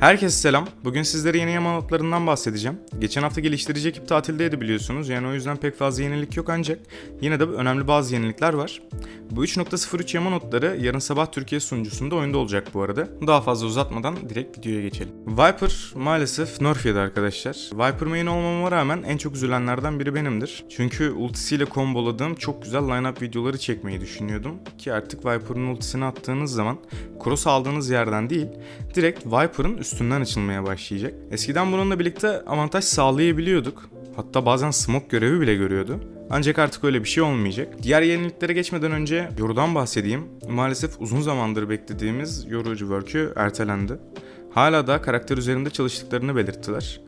Herkese selam. Bugün sizlere yeni yama notlarından bahsedeceğim. Geçen hafta geliştirici ekip tatildeydi biliyorsunuz. Yani o yüzden pek fazla yenilik yok ancak yine de önemli bazı yenilikler var. Bu 3.03 yama notları yarın sabah Türkiye sunucusunda oyunda olacak bu arada. Daha fazla uzatmadan direkt videoya geçelim. Viper maalesef nerf yedi arkadaşlar. Viper main olmama rağmen en çok üzülenlerden biri benimdir. Çünkü ultisiyle komboladığım çok güzel line-up videoları çekmeyi düşünüyordum. Ki artık Viper'ın ultisini attığınız zaman cross aldığınız yerden değil direkt Viper'ın üstünden açılmaya başlayacak. Eskiden bununla birlikte avantaj sağlayabiliyorduk. Hatta bazen smoke görevi bile görüyordu. Ancak artık öyle bir şey olmayacak. Diğer yeniliklere geçmeden önce Yoru'dan bahsedeyim. Maalesef uzun zamandır beklediğimiz Yoru Work'ü ertelendi. Hala da karakter üzerinde çalıştıklarını belirttiler.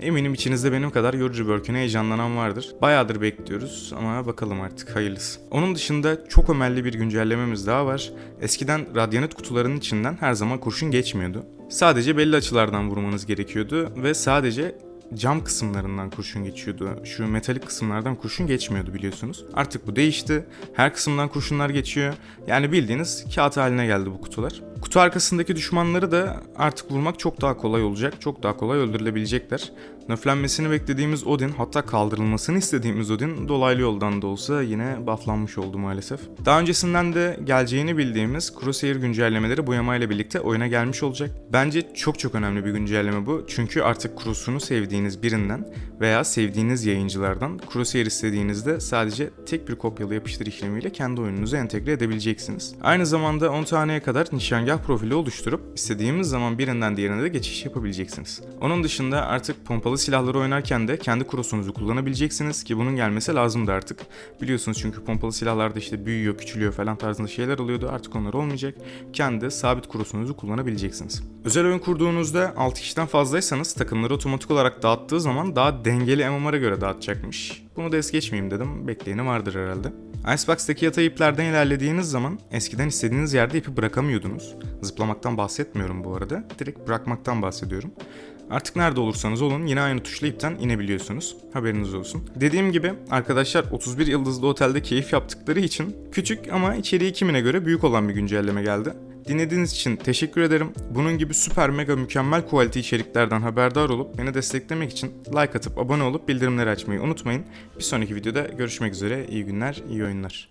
Eminim içinizde benim kadar yorucu Work'üne heyecanlanan vardır. Bayağıdır bekliyoruz ama bakalım artık hayırlısı. Onun dışında çok ömelli bir güncellememiz daha var. Eskiden radyanit kutularının içinden her zaman kurşun geçmiyordu. Sadece belli açılardan vurmanız gerekiyordu ve sadece cam kısımlarından kurşun geçiyordu. Şu metalik kısımlardan kurşun geçmiyordu biliyorsunuz. Artık bu değişti. Her kısımdan kurşunlar geçiyor. Yani bildiğiniz kağıt haline geldi bu kutular. Kutu arkasındaki düşmanları da artık vurmak çok daha kolay olacak. Çok daha kolay öldürülebilecekler. Nöflenmesini beklediğimiz Odin hatta kaldırılmasını istediğimiz Odin dolaylı yoldan da olsa yine bufflanmış oldu maalesef. Daha öncesinden de geleceğini bildiğimiz Crosshair güncellemeleri bu yamayla birlikte oyuna gelmiş olacak. Bence çok çok önemli bir güncelleme bu. Çünkü artık Cross'unu sevdiğiniz birinden veya sevdiğiniz yayıncılardan Crosshair istediğinizde sadece tek bir kopyalı yapıştır işlemiyle kendi oyununuza entegre edebileceksiniz. Aynı zamanda 10 taneye kadar nişangah profili oluşturup istediğimiz zaman birinden diğerine de geçiş yapabileceksiniz. Onun dışında artık pompalı silahları oynarken de kendi crossunuzu kullanabileceksiniz ki bunun gelmesi lazımdı artık. Biliyorsunuz çünkü pompalı silahlarda işte büyüyor, küçülüyor falan tarzında şeyler oluyordu. Artık onlar olmayacak. Kendi sabit crossunuzu kullanabileceksiniz. Özel oyun kurduğunuzda 6 kişiden fazlaysanız takımları otomatik olarak dağıttığı zaman daha dengeli MMR'a göre dağıtacakmış. Bunu da es geçmeyeyim dedim. Bekleyeni vardır herhalde. Icebox'taki yatay iplerden ilerlediğiniz zaman eskiden istediğiniz yerde ipi bırakamıyordunuz. Zıplamaktan bahsetmiyorum bu arada. Direkt bırakmaktan bahsediyorum. Artık nerede olursanız olun yine aynı tuşla ipten inebiliyorsunuz. Haberiniz olsun. Dediğim gibi arkadaşlar 31 yıldızlı otelde keyif yaptıkları için küçük ama içeriği kimine göre büyük olan bir güncelleme geldi. Dinlediğiniz için teşekkür ederim. Bunun gibi süper mega mükemmel kualite içeriklerden haberdar olup beni desteklemek için like atıp abone olup bildirimleri açmayı unutmayın. Bir sonraki videoda görüşmek üzere. İyi günler, iyi oyunlar.